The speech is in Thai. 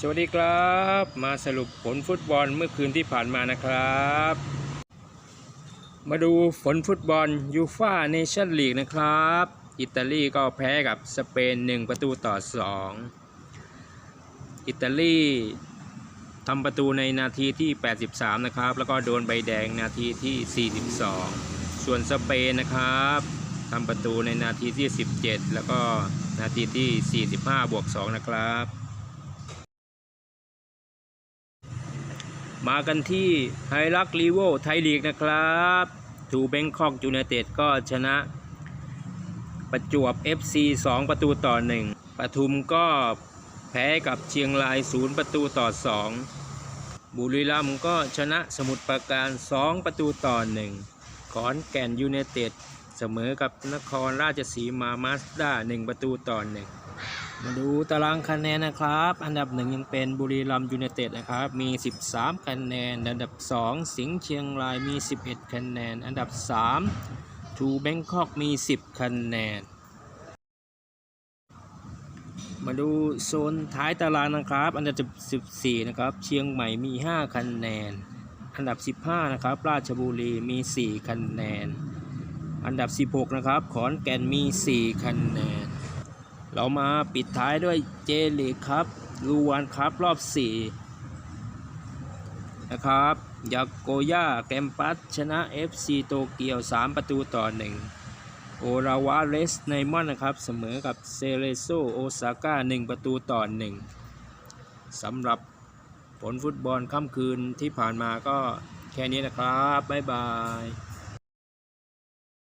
สวัสดีครับ มาสรุปผลฟุตบอลเมื่อคืนที่ผ่านมานะครับ มาดูผลฟุตบอลยูฟ่าเนชั่นลีกนะครับ อิตาลีก็แพ้กับสเปน 1 ประตูต่อ 2 อิตาลีทำประตูในนาทีที่ 83 นะครับ แล้วก็โดนใบแดงนาทีที่ 42 ส่วนสเปนนะครับทำประตูในนาทีที่ 17 แล้วก็นาทีที่ 45 บวก 2 นะครับ มากันที่ไฮรักลีโวไทยลีกนะครับทูเบงคอกยูไนเต็ดก็ชนะ ประจวบ FC 2 ประตูต่อ 1ปทุมก็แพ้กับเชียงราย 0 ประตูต่อ 2 บุรีรัมย์ก็ชนะสมุทรปราการ 2 ประตูต่อ 1 ขอนแก่นยูไนเต็ดเสมอกับนครราชสีมามาสด้า 1 ประตูต่อ 1 มาดูตารางคะแนนนะครับ อันดับหนึ่งยังเป็นบุรีรัมย์ยูไนเต็ดนะครับ มี 13 คะแนน อันดับ 2 สิงห์เชียงรายมี 11 คะแนน อันดับ 3 ทูแบงคอกมี 10 คะแนน มาดูโซนท้ายตารางนะครับ อันดับ 14 นะครับ เชียงใหม่มี 5 คะแนน อันดับ 15 นะครับ ราชบุรีมี 4 คะแนน อันดับ 16 นะครับ ขอนแก่นมี 4 คะแนน เรามาปิดท้ายด้วยเจลีกครับลูวานครับรอบ 4 นะครับยาโกย่าแกมปัสชนะ FC โตเกียว 3 ประตูต่อ 1 โอราวาเรสไนมอนนะครับ เสมอกับเซเลโซโอซาก้า 1 ประตูต่อ 1 สำหรับผลฟุตบอลค่ำคืนที่ผ่านมาก็แค่นี้นะครับ บ๊ายบาย